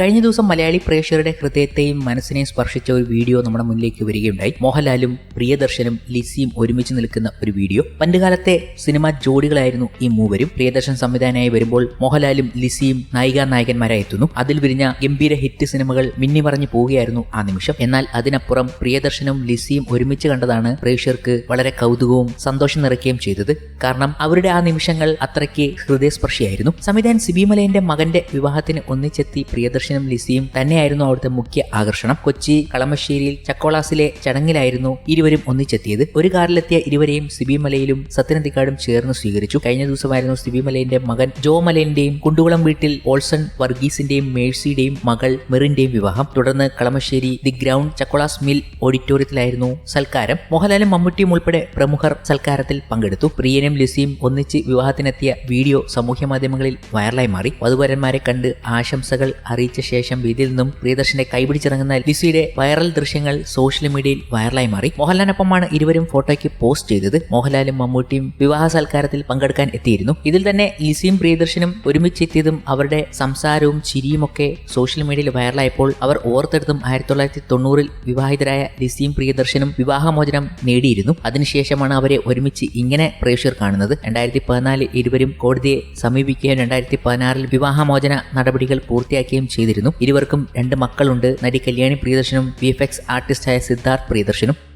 കഴിഞ്ഞ ദിവസം മലയാളി പ്രേക്ഷകരുടെ ഹൃദയത്തെയും മനസ്സിനെയും സ്പർശിച്ച ഒരു വീഡിയോ നമ്മുടെ മുന്നിലേക്ക് വരികയുണ്ടായി. മോഹൻലാലും പ്രിയദർശനും ലിസിയും ഒരുമിച്ച് നിൽക്കുന്ന ഒരു വീഡിയോ. പണ്ടുകാലത്തെ സിനിമാ ജോഡികളായിരുന്നു ഈ മൂവരും. പ്രിയദർശൻ സംവിധാനമായി വരുമ്പോൾ മോഹൻലാലും ലിസിയും നായികാ നായകന്മാരായി എത്തുന്നു. അതിൽ വിരിഞ്ഞ ഗംഭീര ഹിറ്റ് സിനിമകൾ മിന്നിമറഞ്ഞു പോവുകയായിരുന്നു ആ നിമിഷം. എന്നാൽ അതിനപ്പുറം പ്രിയദർശനും ലിസിയും ഒരുമിച്ച് കണ്ടതാണ് പ്രേക്ഷകർക്ക് വളരെ കൗതുകവും സന്തോഷം നിറയ്ക്കുകയും ചെയ്തത്. കാരണം അവരുടെ ആ നിമിഷങ്ങൾ അത്രയ്ക്ക് ഹൃദയസ്പർശിയായിരുന്നു. സംവിധായകൻ സിബിമലയന്റെ മകന്റെ വിവാഹത്തിന് ഒന്നിച്ചെത്തി പ്രിയദർശനും ലിസിയും തന്നെയായിരുന്നു അവിടുത്തെ മുഖ്യ ആകർഷണം. കൊച്ചി കളമശ്ശേരിയിൽ ചക്കോളാസിലെ ചടങ്ങിലായിരുന്നു ഇരുവരും ഒന്നിച്ചെത്തിയത്. ഒരു കാറിലെത്തിയ ഇരുവരെയും സിബിമലയിലും സത്യനന്ദിക്കാടും ചേർന്ന് സ്വീകരിച്ചു. കഴിഞ്ഞ ദിവസമായിരുന്നു സിബി മലയന്റെ മകൻ ജോ മലയന്റെയും കുണ്ടുകുളം വീട്ടിൽ ഓൾസൺ വർഗീസിന്റെയും മേഴ്സിയുടെയും മകൾ മെറിന്റെയും വിവാഹം. തുടർന്ന് Kalamassery the ground Chakolas mill ഓഡിറ്റോറിയത്തിലായിരുന്നു സൽക്കാരം. മോഹൻലാലും മമ്മൂട്ടിയും ഉൾപ്പെടെ പ്രമുഖർ സൽക്കാരത്തിൽ പങ്കെടുത്തു. പ്രിയനും ലിസിയും ഒന്നിച്ച് വിവാഹത്തിനെത്തിയ വീഡിയോ സമൂഹ മാധ്യമങ്ങളിൽ വൈറലായി മാറി. വധുവരന്മാരെ കണ്ട് ആശംസകൾ അറിയിച്ച ശേഷം വീതിയിൽ നിന്നും പ്രിയദർശനെ കൈപിടിച്ചിറങ്ങുന്ന ലിസിയുടെ വൈറൽ ദൃശ്യങ്ങൾ സോഷ്യൽ മീഡിയയിൽ വൈറലായി മാറി. മോഹൻലാലിനൊപ്പമാണ് ഇരുവരും ഫോട്ടോയ്ക്ക് പോസ്റ്റ് ചെയ്തത്. മോഹൻലാലും മമ്മൂട്ടിയും വിവാഹ സൽക്കാരത്തിൽ പങ്കെടുക്കാൻ എത്തിയിരുന്നു. ഇതിൽ തന്നെ ലിസിയും പ്രിയദർശനും ഒരുമിച്ചെത്തിയതും അവരുടെ സംസാരവും ചിരിയും ഒക്കെ സോഷ്യൽ മീഡിയയിൽ വൈറലായപ്പോൾ അവർ ഓർത്തെടുത്തും ആയിരത്തി തൊള്ളായിരത്തി തൊണ്ണൂറിൽ വിവാഹിതരായ ലിസിയും പ്രിയദർശനും വിവാഹമോചനം നേടിയിരുന്നു. അതിനുശേഷമാണ് അവരെ ഒരുമിച്ച് ഇങ്ങനെ പ്രേക്ഷകർ കാണുന്നത്. രണ്ടായിരത്തി പതിനാലിൽ ഇരുവരും കോടതിയെ സമീപിക്കുകയും രണ്ടായിരത്തി പതിനാറിൽ വിവാഹമോചന നടപടികൾ പൂർത്തിയാക്കുകയും ചെയ്തിരുന്നു. ഇരുവർക്കും രണ്ട് മക്കളുണ്ട്. നടി കല്യാണി പ്രിയദർശനും വി എഫ് എക്സ് ആർട്ടിസ്റ്റായ സിദ്ധാർത്ഥ് പ്രിയദർശനും.